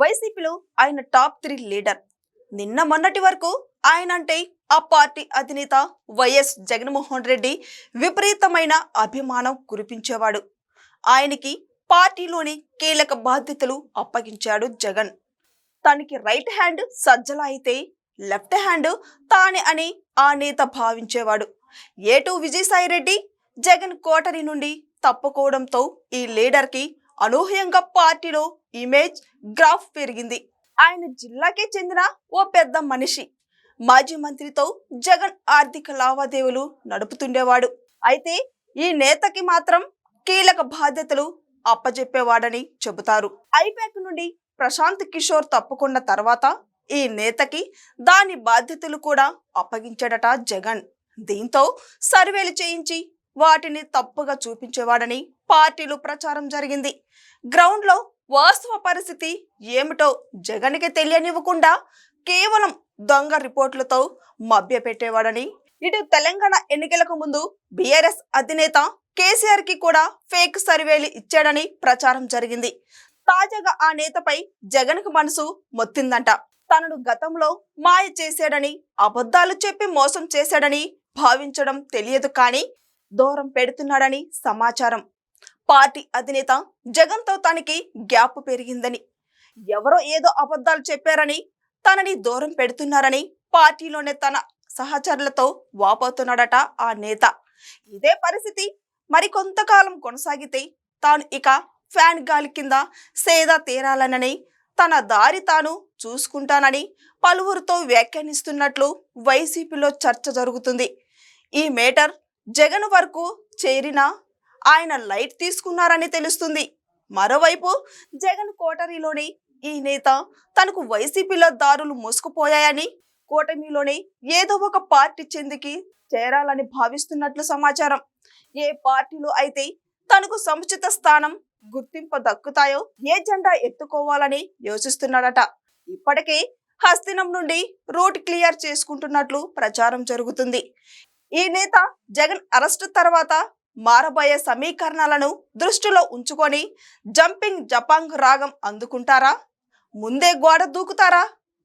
వైసీపీలో ఆయన top three leader. నిన్న మొన్నటి వరకు ఆయన అంటే ఆ పార్టీ అధినేత వైఎస్ జగన్మోహన్ రెడ్డి విపరీతమైన అభిమానం కురిపించేవాడు. ఆయనకి పార్టీలోని కీలక బాధ్యతలు అప్పగించాడు జగన్. తనకి రైట్ హ్యాండ్ సజ్జల అయితే లెఫ్ట్ హ్యాండ్ తానే అని ఆ నేత భావించేవాడు. ఏటూ విజయసాయిరెడ్డి జగన్ కోటరి నుండి తప్పుకోవడంతో ఈ లీడర్కి అనూహ్యంగా పార్టీలో ఇమేజ్ గ్రాఫ్ పెరిగింది. ఆయన జిల్లాకే చెందిన ఓ పెద్ద మనిషి. మాజీ మంత్రితో జగన్ ఆర్థిక లావాదేవీలు నడుపుతుండేవాడు. అయితే ఈ నేతకి మాత్రం కీలక బాధ్యతలు అప్పజెప్పేవాడని చెబుతారు. ఐపాక్ నుండి ప్రశాంత్ కిషోర్ తప్పుకున్న తర్వాత ఈ నేతకి దాని బాధ్యతలు కూడా అప్పగించాడట జగన్. దీంతో సర్వేలు చేయించి వాటిని తప్పుగా చూపించేవాడని పార్టీలు ప్రచారం జరిగింది. గ్రౌండ్లో వాస్తవ పరిస్థితి ఏమిటో జగన్కి తెలియనివ్వకుండా కేవలం దొంగ రిపోర్టులతో మభ్యపెట్టేవాడని ఇటు తెలంగాణ ఎన్నికలకు ముందు బీఆర్ఎస్ అధినేత కేసీఆర్కి కూడా ఫేక్ సర్వేలు ఇచ్చాడని ప్రచారం జరిగింది. తాజాగా ఆ నేతపై జగన్కు మనసు మొత్తిందంట. తనను గతంలో మాయ చేశాడని అబద్ధాలు చెప్పి మోసం చేశాడని భావించడం తెలియదు కానీ దూరం పెడుతున్నాడని సమాచారం. పార్టీ అధినేత జగన్తో తనకి గ్యాప్ పెరిగిందని ఎవరో ఏదో అబద్ధాలు చెప్పారని తనని దూరం పెడుతున్నారని పార్టీలోనే తన సహచరులతో వాపోతున్నాడట ఆ నేత. ఇదే పరిస్థితి మరి కొంతకాలం కొనసాగితే తాను ఇక ఫ్యాన్ గాలి కింద సేద తీరాలనని తన దారి తాను చూసుకుంటానని పలువురితో వ్యాఖ్యానిస్తున్నట్లు వైసీపీలో చర్చ జరుగుతుంది. ఈ మేటర్ జగన్ వరకు చేరినా ఆయన లైట్ తీసుకున్నారని తెలుస్తుంది. మరోవైపు జగన్ కోటరీలోని ఈ నేత తనకు వైసీపీలో దారులు మూసుకుపోయాయని కూటమిలోని ఏదో ఒక పార్టీ చెందికి చేరాలని భావిస్తున్నట్లు సమాచారం. ఏ పార్టీలో అయితే తనకు సముచిత స్థానం గుర్తింపు దక్కుతాయో ఏ జెండా ఎత్తుకోవాలని యోచిస్తున్నాడట. ఇప్పటికే హస్తినం నుండి రూట్ క్లియర్ చేసుకుంటున్నట్లు ప్రచారం జరుగుతుంది. ఈ నేత జగన్ అరెస్టు తర్వాత మారబోయే సమీకరణాలను దృష్టిలో ఉంచుకొని జంపింగ్ జపాంగ్ రాగం అందుకుంటారా? ముందే గోడ దూకుతారా?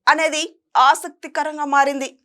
అనేది ఆసక్తికరంగా మారింది.